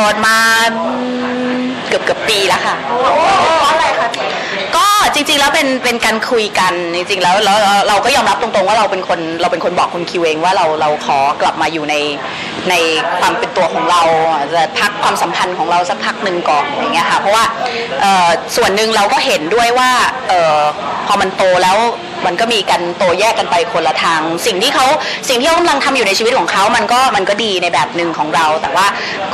โสดมาเกือบเกือบปีแล้วค่ะเพราะอะไรคะพี่ก็จริงๆแล้วเป็นเป็นการคุยกันจริงๆแล้วแล้วเราเราก็ยอมรับตรงๆว่าเราเป็นคนเราเป็นคนบอกคุณคิวเองว่าเราเราขอกลับมาอยู่ในในความเป็นตัวของเราอาจจะพักความสัมพันธ์ของเราสักพักหนึ่งก่อนอย่างเงี้ยค่ะเพราะว่าเอ่อส่วนหนึ่งเราก็เห็นด้วยว่าเอ่อพอมันโตแล้ว มันก็มีกันโตแยกกันไปคนละทาง สิ่งที่เขาสิ่งที่เขากำลังทำอยู่ในชีวิตของเขามันก็มันก็ดีในแบบหนึ่งของเรา แต่ว่า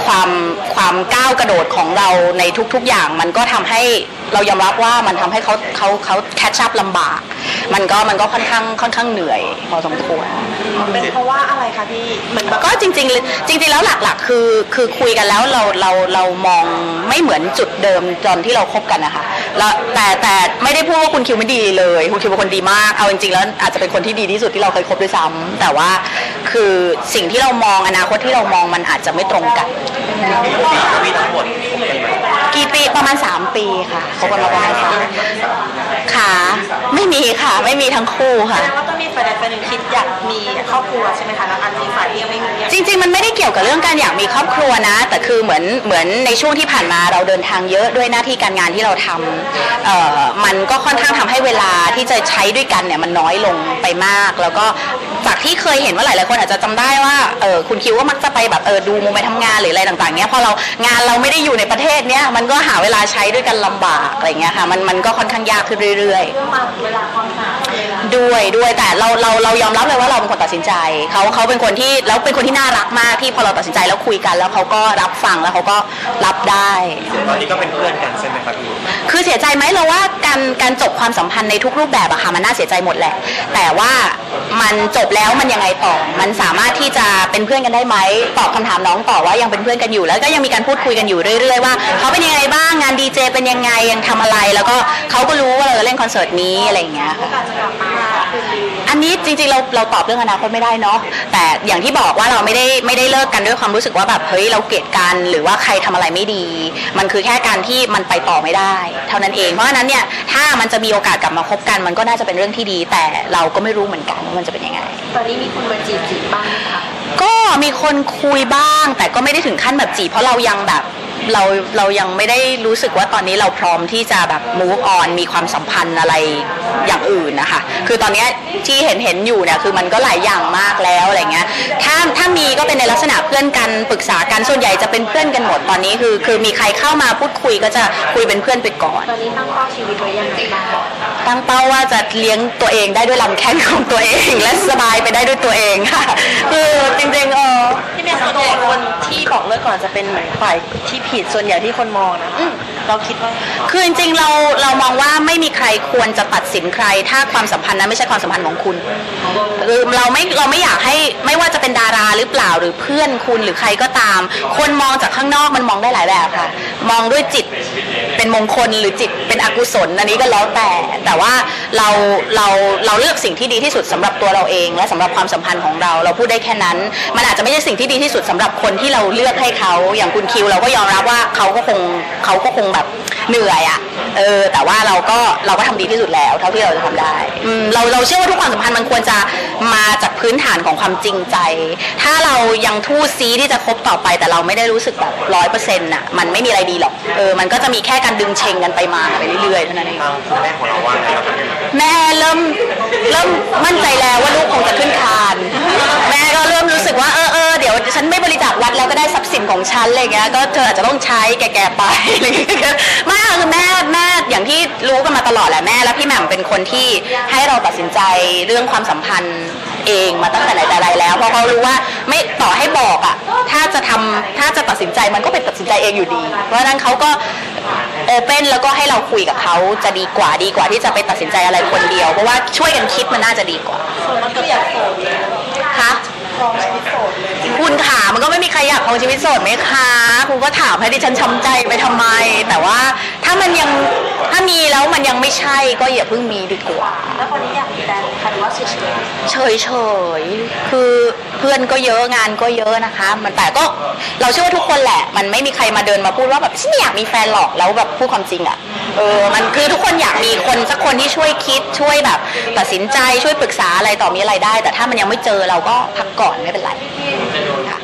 ความความก้าวกระโดดของเราในทุกๆอย่าง มันก็ทำให้เรายอมรับว่ามันทำให้เขาเขาเขาแคชชัพลำบาก มันก็มันก็ค่อนข้างค่อนข้างเหนื่อยพอสมควร เป็นเพราะว่าอะไรคะพี่เหมือนแบบก็จริง ๆ จริง ๆ แล้วหลักๆ คือคือคุยกันแล้วเราเราเรามองไม่เหมือนจุดเดิมตอนที่เราคบกันนะคะแล้วแต่แต่ไม่ได้พูดว่าคุณคิวไม่ดีเลย คุณคิวเป็นคนดีมาก เอาจริงๆแล้วอาจจะเป็นคนที่ดีที่สุดที่เราเคยคบด้วยซ้ำแต่ว่าคือสิ่งที่เรามองอนาคตที่เรามองมันอาจจะไม่ตรงกันมีทั้งหมดคบกันมากี่ปีประมาณ 3 ปีค่ะคบกันมาประมาณสามค่ะไม่มีค่ะ ไม่มีทั้งคู่แสค่ะดงว่าต้องมีฝ่ายใดฝ่ายหนึ่งคิดอยากมีครอบครัวใช่ไหมคะแล้วอันมีฝ่ายที่ยังไม่มีเนี่ยจริงๆ มันไม่ได้เกี่ยวกับเรื่องการอยากมีครอบครัวนะ แต่คือเหมือนเหมือนในช่วงที่ผ่านมาเราเดินทางเยอะด้วยหน้าที่การงานที่เราทำเอ่อมันก็ค่อนข้างทำให้เวลาที่จะใช้ด้วยกันเนี่ยมันน้อยลงไปมาก แล้วก็ จากที่เคยเห็นว่าหลาย ๆ คนอาจจะจำได้ว่าเออคุณคิวก็มักจะไปแบบเออดูมุมไปทำงานหรืออะไรต่าง ๆเนี้ยพอเรางานเราไม่ได้อยู่ในประเทศเนี้ยมันก็หาเวลาใช้ด้วยกันลำบากอะไรเงี้ยค่ะมันมันก็ค่อนข้างยากขึ้นเรื่อยๆเรื่องมาเวลาความหาวด้วยด้วยแต่เราเราเรายอมรับเลยว่าเราเป็นคนตัดสินใจเขาเขาเป็นคนที่แล้วเป็นคนที่น่ารักมากที่พอเราตัดสินใจแล้วคุยกัน แล้วเขาก็รับฟังแล้วเขาก็รับได้ตอนนี้ก็เป็นเพื่อนกันใช่ไหมครับพี่คือเสียใจไหมเราว่าการการจบความสัมพันธ์ในทุกรูปแบบอะค่ะมันน่าเสียใจหมดแหละ แต่ว่ามันจบแล้วมันยังไงต่อ มันสามารถที่จะเป็นเพื่อนกันได้ไหมตอบคำถามน้องต่อว่ายังเป็นเพื่อนกันอยู่ แล้วก็ยังมีการพูดคุยกันอยู่เรื่อย ๆ ว่าเขาเป็นยังไงบ้าง ดีเจเป็นยังไงยังทำอะไร แล้วก็เขาก็รู้ว่าเราจะเล่นคอนเสิร์ตนี้อะไรอย่างเงี้ยค่ะโอกาสจะกลับมาคืนดีอันนี้จริงๆเราเราตอบเรื่องอนาคตไม่ได้เนาะแต่อย่างที่บอกว่าเราไม่ได้ไม่ได้เลิกกันด้วยความรู้สึกว่าแบบเฮ้ยเราเกลียดกันหรือว่าใครทำอะไรไม่ดี มันคือแค่การที่มันไปต่อไม่ได้ เท่านั้นเองเพราะฉะนั้นเนี่ยถ้ามันจะมีโอกาสกลับมาคบกันมันก็น่าจะเป็นเรื่องที่ดี แต่เราก็ไม่รู้เหมือนกันว่ามันจะเป็นยังไง ตอนนี้มีคนมาจีบจีบบ้างไหมคะก็มีคนคุยบ้าง แต่ก็ไม่ได้ถึงขั้นแบบจีบเพราะเรายังแบบ เราเรายังไม่ได้รู้สึกว่าตอนนี้เราพร้อมที่จะแบบ move on มีความสัมพันธ์อะไรอย่างอื่นนะคะ คือตอนนี้ที่เห็นเห็นอยู่เนี่ยคือมันก็หลายอย่างมากแล้วอะไรเงี้ย ถ้าถ้ามีก็เป็นในลักษณะเพื่อนกันปรึกษากันส่วนใหญ่จะเป็นเพื่อนกันหมดตอนนี้คือ คือมีใครเข้ามาพูดคุยก็จะคุยเป็นเพื่อนไปก่อน ตอนนี้ตั้งเป้าชีวิตไว้ยังไงบ้างตั้งเป้าว่าจะเลี้ยงตัวเองได้ด้วยลำแข้งของตัวเอง และสบายไปได้ด้วยตัวเองค่ะ คือจริงๆเออพี่เมย์ส่วนคนที่บอกเลิกก่อนจะเป็นเหมือนฝ่ายที่ผิดส่วนใหญ่ที่คนมองนะเราคิดว่า คือจริงๆเราเรามองว่าไม่มีใครควรจะตัดสินใคร ถ้าความสัมพันธ์นั้นไม่ใช่ความสัมพันธ์ของคุณคือเราไม่เราไม่อยากให้ไม่ว่าจะเป็นดาราหรือเปล่าหรือเพื่อนคุณหรือใครก็ตาม คนมองจากข้างนอกมันมองได้หลายแบบค่ะ มองด้วยจิต เป็นมงคลหรือจิตเป็นอกุศลอันนี้ก็แล้วแต่แต่ว่าเราเราเราเลือกสิ่งที่ดีที่สุดสำหรับตัวเราเอง และสำหรับความสัมพันธ์ของเรา เราพูดได้แค่นั้น มันอาจจะไม่ใช่สิ่งที่ดีที่สุดสำหรับคนที่เราเลือกให้เขาอย่างคุณคิว เราก็ยอมรับว่าเขาก็คงเขาก็คงแบบเหนื่อยอะเออแต่ว่าเราก็เราก็ทำดีที่สุดแล้ว เท่าที่เราจะทำได้เราเราเชื่อว่าทุกความสัมพันธ์มันควรจะ มาจากพื้นฐานของความจริงใจ ถ้าเรายังทู่ซีที่จะคบต่อไป แต่เราไม่ได้รู้สึกแบบร้อยเปอร์เซ็นต์อะมันไม่มีอะไรดีหรอกเออมันก็จะมีแค่การดึงเชงกันไปมาไปเรื่อยๆเท่านั้นเองทางคุณแม่ของเราว่าไงครับแม่เริ่มเริ่มมั่นใจแล้วว่าลูกคงจะขึ้นคานแม่ ของฉันอะไรเงี้ยก็เธออาจจะต้องใช้แก่ๆไปอะไรเงี้ยไมากคือแม่แม่อย่างที่รู้กันมาตลอดแหละแม่และพี่แหม่มเป็นคนที่ให้เราตัดสินใจเรื่องความสัมพันธ์เองมาตั้งแต่ไหนแต่ไรแล้วเพราะเขารู้ว่าไม่ต่อให้บอกอะถ้าจะทำถ้าจะตัดสินใจมันก็เป็นตัดสินใจเองอยู่ดี เพราะฉะนั้นเขาก็โอเปนแล้วก็ให้เราคุยกับเขาจะดีกว่าดีกว่าที่จะไปตัดสินใจอะไรคนเดียว เพราะว่าช่วยกันคิดมันน่าจะดีกว่า ลองชีวิตโสดเลยคุณขามันก็ไม่มีใครอยากครองชีวิตโสดไหมคะ คุณก็ถามให้ดิฉันช้ำใจไปทำไม แต่ว่าถ้ามันยังถ้ามีแล้วมันยังไม่ใช่ก็อย่าเพิ่งมีดีกว่า แล้วคนนี้อยากมีแฟนค่ะหรือว่าเฉยเฉยเฉยๆคือเพื่อนก็เยอะงานก็เยอะนะคะ มันแต่ก็เราเชื่อว่าทุกคนแหละ มันไม่มีใครมาเดินมาพูดว่าแบบฉันไม่อยากมีแฟนหรอกแล้วแบบพูดความจริงอะ่ะ เออมันคือทุกคนอยากมีคนสักคนที่ช่วยคิดช่วยแบบ ตัดสินใจช่วยปรึกษาอะไรต่อมีอะไรได้ แต่ถ้ามันยังไม่เจอเราก็พักก่อนไม่เป็นไรค่ะ